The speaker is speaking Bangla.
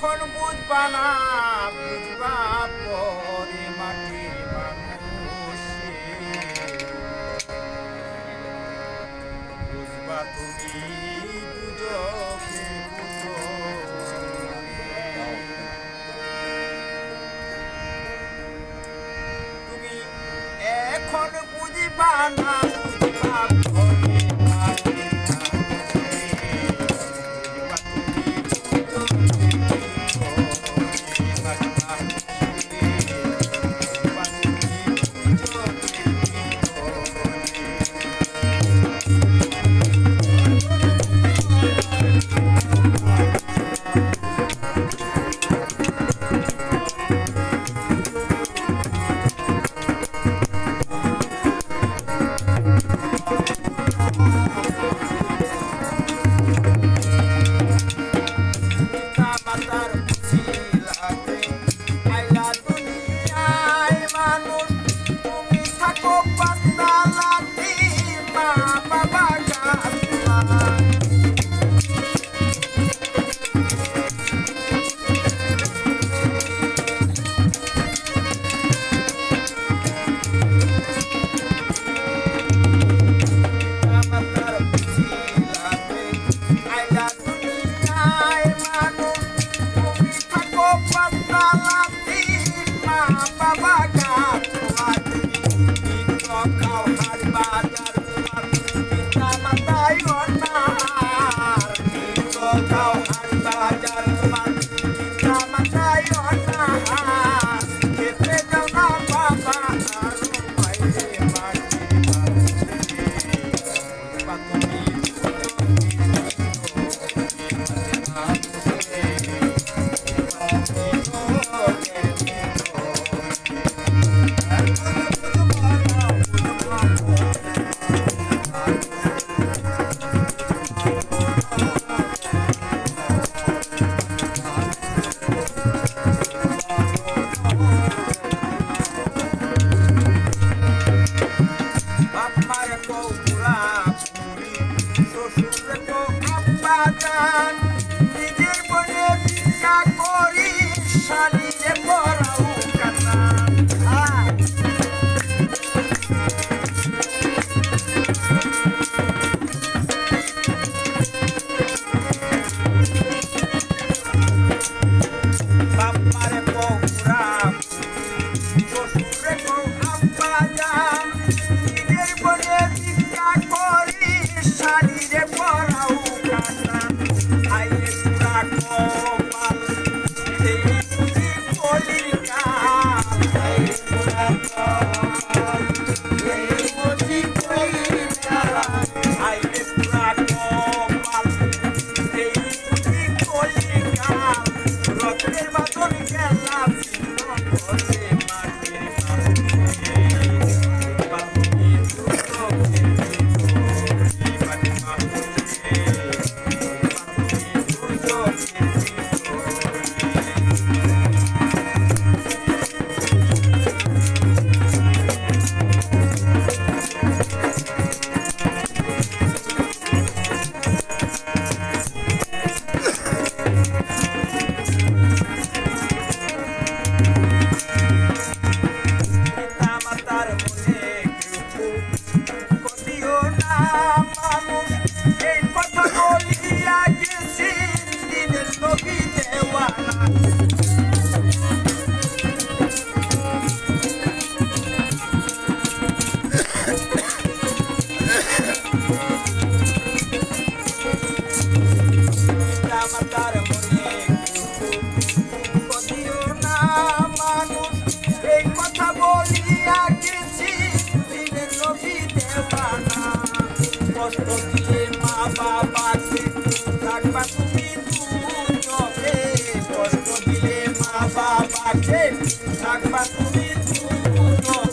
কখন বুঝবা না বুঝবা পরে মাটির বুঝবা তুমি তুমি এখন বুঝবা না I'm বাগান নিজের বনে ভিক্ষা করি সারিয়ে পড়াও Everybody Thank you. কষ্ট দিয়ে মা বাবাকে থাকবা তুমি তুমি কষ্ট দিয়ে মা বাবাকে